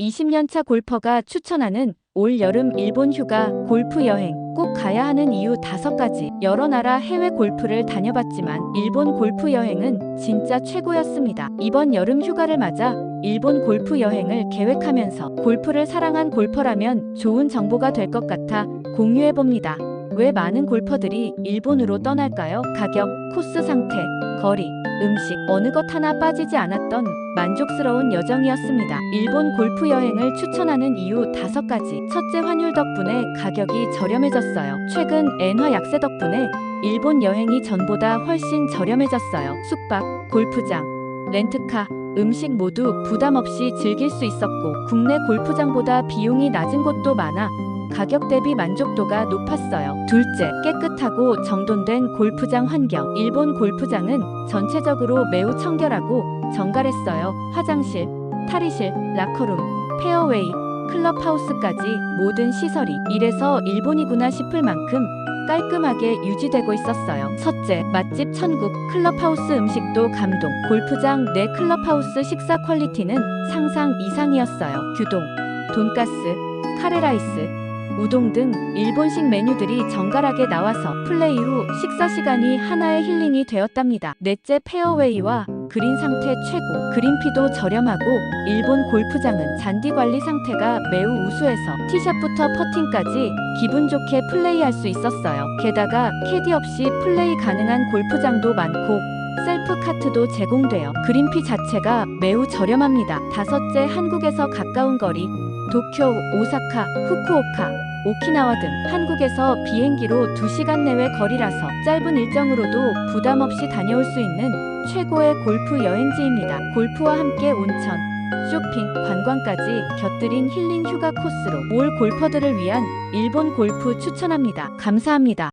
20년차 골퍼가 추천하는 올 여름 일본 휴가 골프 여행 꼭 가야 하는 이유 다섯 가지. 여러 나라 해외 골프를 다녀봤지만 일본 골프 여행은 진짜 최고였습니다. 이번 여름 휴가를 맞아 일본 골프 여행을 계획하면서 골프를 사랑한 골퍼라면 좋은 정보가 될 것 같아 공유해 봅니다. 왜 많은 골퍼들이 일본으로 떠날까요? 가격, 코스 상태, 거리, 음식, 어느 것 하나 빠지지 않았던 만족스러운 여정이었습니다. 일본 골프 여행을 추천하는 이유 다섯 가지. 첫째, 환율 덕분에 가격이 저렴해졌어요. 최근 엔화 약세 덕분에 일본 여행이 전보다 훨씬 저렴해졌어요. 숙박, 골프장, 렌트카, 음식 모두 부담 없이 즐길 수 있었고, 국내 골프장보다 비용이 낮은 곳도 많아 가격 대비 만족도가 높았어요. 둘째, 깨끗하고 정돈된 골프장 환경. 일본 골프장은 전체적으로 매우 청결하고 정갈했어요. 화장실, 탈의실, 라커룸, 페어웨이, 클럽하우스까지 모든 시설이 이래서 일본이구나 싶을 만큼 깔끔하게 유지되고 있었어요. 첫째, 맛집 천국, 클럽하우스 음식도 감동. 골프장 내 클럽하우스 식사 퀄리티는 상상 이상이었어요. 규동, 돈가스, 카레라이스, 우동 등 일본식 메뉴들이 정갈하게 나와서 플레이 후 식사 시간이 하나의 힐링이 되었답니다. 넷째 페어웨이와 그린 상태 최고. 그린피도 저렴하고 일본 골프장은 잔디 관리 상태가 매우 우수해서 티샷부터 퍼팅까지 기분 좋게 플레이할 수 있었어요. 게다가 캐디 없이 플레이 가능한 골프장도 많고 셀프 카트도 제공되어 그린피 자체가 매우 저렴합니다. 다섯째 한국에서 가까운 거리 도쿄, 오사카, 후쿠오카, 오키나와 등 한국에서 비행기로 2시간 내외 거리라서 짧은 일정으로도 부담 없이 다녀올 수 있는 최고의 골프 여행지입니다. 골프와 함께 온천, 쇼핑, 관광까지 곁들인 힐링 휴가 코스로 올 골퍼들을 위한 일본 골프 추천합니다. 감사합니다.